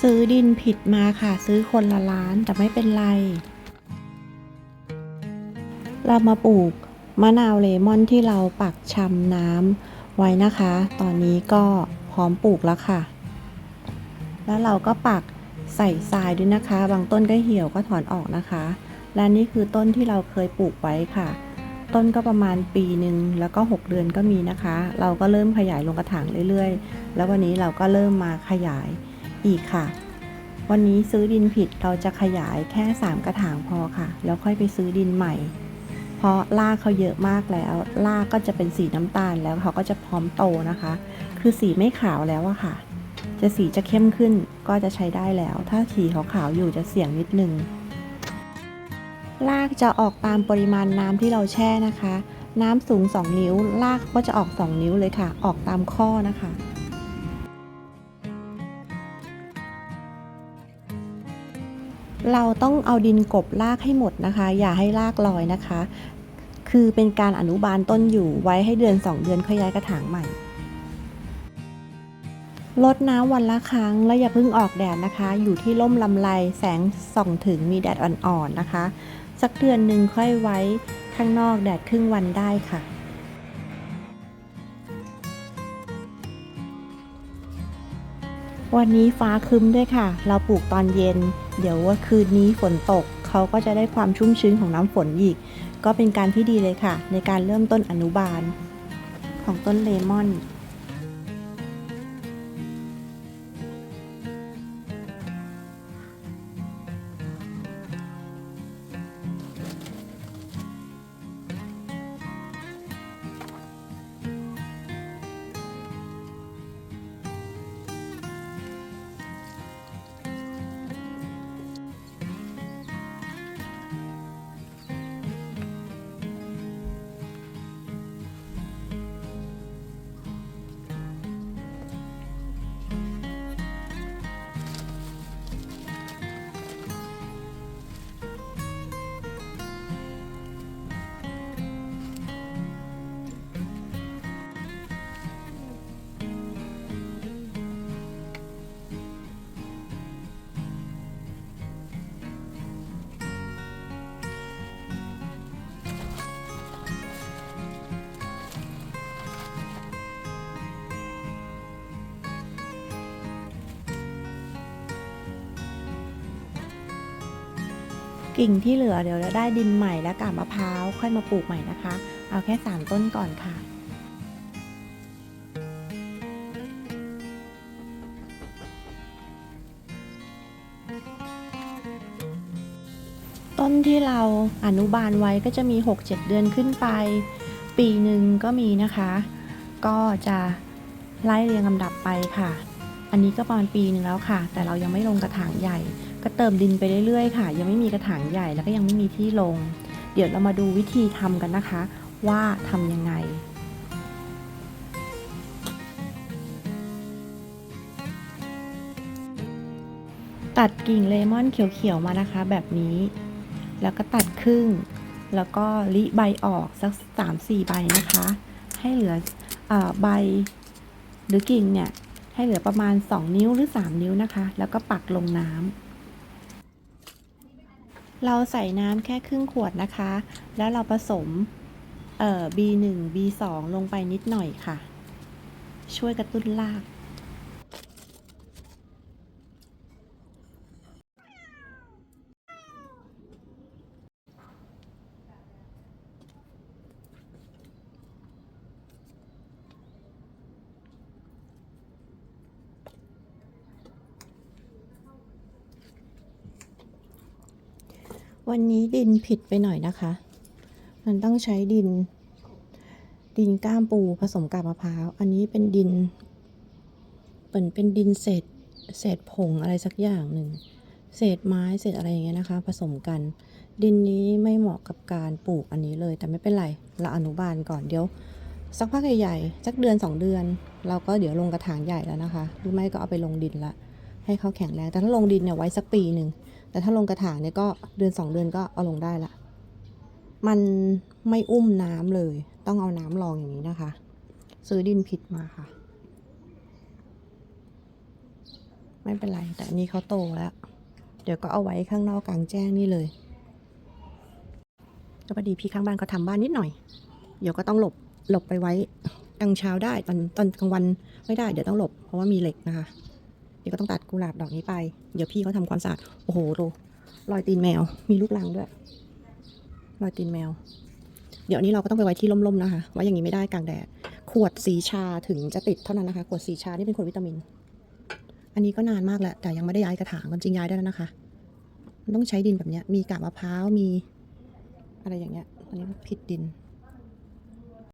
ซื้อดินผิดมาค่ะ ซื้อคนละล้านแต่ไม่เป็นไร เรามาปลูกมะนาวเลมอนที่เราปักชำน้ำไว้นะคะ ตอนนี้ก็พร้อมปลูกแล้วค่ะ แล้วเราก็ปักใส่ทรายด้วยนะคะ บางต้นก็เหี่ยวก็ถอนออกนะคะ และนี่คือต้นที่เราเคยปลูกไว้ค่ะ ต้นก็ประมาณปีหนึ่งแล้วก็ 6 เดือนก็มีนะคะ เราก็เริ่มขยายลงกระถางเรื่อยๆ แล้ววันนี้เราก็เริ่มมาขยาย อีกค่ะ วันนี้ซื้อดินผิดเราจะขยายแค่ 3 กระถางพอค่ะ แล้วค่อยไปซื้อดินใหม่ เพราะรากเขาเยอะมากแล้วรากก็จะเป็นสีน้ำตาลแล้วเขาก็จะพร้อมโตนะคะ คือสีไม่ขาวแล้วอะค่ะ จะสีจะเข้มขึ้นก็จะใช้ได้แล้ว ถ้าสีขาวๆอยู่จะเสี่ยงนิดนึงรากจะออกตามปริมาณน้ำที่เราแช่นะคะ น้ำสูง 2 นิ้วรากก็จะออก 2 นิ้วเลยค่ะ ออกตามข้อนะคะ เราต้องเอาดินกบรากให้หมดนะคะ อย่าให้รากลอยนะคะ คือเป็นการอนุบาลต้นอยู่ไว้ให้เดือน 2 เดือนค่อยย้ายกระถางใหม่ลดน้ำวันละครั้งแล้วอย่าเพิ่งออกแดดนะคะ อยู่ที่ร่มลำไรแสงส่องถึงมีแดดอ่อนๆนะคะ สักเดือนหนึ่งค่อยไว้ข้างนอกแดดครึ่งวันได้ค่ะ วันนี้ฟ้าครึ้มด้วยค่ะ เราปลูกตอนเย็น เดี๋ยวว่าคืนนี้ฝนตก เขาก็จะได้ความชุ่มชื้นของน้ำฝนอีก ก็เป็นการที่ดีเลยค่ะ ในการเริ่มต้นอนุบาล ของต้นเลมอน กิ่งที่เหลือเดี๋ยวจะได้ดินใหม่และกาบมะพร้าวค่อยมาปลูกใหม่นะคะ เอาแค่ 3 ต้นก่อนค่ะต้นที่เราอนุบาลไว้ก็จะมี 6-7 เดือนขึ้นไป ปีหนึ่งก็มีนะคะ ก็จะไล่เรียงลำดับไปค่ะ อันนี้ก็ประมาณปีหนึ่งแล้วค่ะ แต่เรายังไม่ลงกระถางใหญ่ ก็เติมดินไปเรื่อยๆค่ะ ยังไม่มีกระถางใหญ่แล้วก็ยังไม่มีที่ลง เดี๋ยวเรามาดูวิธีทำกันนะคะ ว่าทำยังไงตัดกิ่งเลมอนเขียวๆมานะคะแบบนี้ แล้วก็ตัดครึ่ง แล้วก็ลิใบออกสักสามสี่ใบนะคะ ให้เหลือเออใบหรือกิ่งเนี่ย ให้เหลือประมาณ 2 นิ้วหรือ 3 นิ้วนะคะ แล้วก็ปักลงน้ำ เราใส่น้ำแค่ครึ่งขวดนะคะ แล้วเราผสมเอ่อ B1 B2 ลงไปนิดหน่อยค่ะ ช่วยกระตุ้นราก วันนี้ดินผิดไปหน่อยนะคะ มันต้องใช้ดิน ดินก้ามปูผสมกับมะพร้าว อันนี้เป็นดินเหมือนเป็นดินเศษเศษผงอะไรสักอย่างหนึ่ง เศษไม้เศษอะไรอย่างเงี้ยนะคะ ผสมกัน ดินนี้ไม่เหมาะกับการปลูกอันนี้เลย แต่ไม่เป็นไรเราอนุบาลก่อนเดี๋ยว สักพักใหญ่ๆสักเดือนสองเดือน เราก็เดี๋ยวลงกระถางใหญ่แล้วนะคะหรือไม่ก็เอาไปลงดินละ ให้เขาแข็งแรง แต่ถ้าลงดินเนี่ยไว้สักปีหนึ่ง แต่ถ้าลงกระถางเนี่ยก็เดือนสองเดือนก็เอาลงได้ละ มันไม่อุ้มน้ำเลย ต้องเอาน้ำรองอย่างนี้นะคะ ซื้อดินผิดมาค่ะ ไม่เป็นไร แต่อันนี้เขาโตแล้ว เดี๋ยวก็เอาไว้ข้างนอกกลางแจ้งนี่เลยก็พอดีพี่ข้างบ้านเขาทำบ้านนิดหน่อย เดี๋ยวก็ต้องหลบหลบไปไว้กลางเช้าได้ตอนตอนกลางวันไม่ได้เดี๋ยวต้องหลบเพราะว่ามีเหล็กนะคะ ดี๋ยวก็ต้องตัดกุหลาบดอกนี้ไป เดี๋ยวพี่เขาทำความสะอาด โอ้โหดูรอยตีนแมว มีลูกรังด้วย รอยตีนแมว เดี๋ยวนี้เราก็ต้องไปไว้ที่ร่มๆนะคะ ไว้อย่างนี้ไม่ได้กลางแดด ขวดสีชาถึงจะติดเท่านั้นนะคะ ขวดสีชาที่เป็นขวดวิตามิน อันนี้ก็นานมากแหล้วแต่ยังไม่ได้ย้ายกระถางจริงย้ายได้แล้วนะคะมันต้องใช้ดินแบบนี้มีกาบมะพร้าว มี อะไรอย่างเงี้ย อันนี้ผิดดิน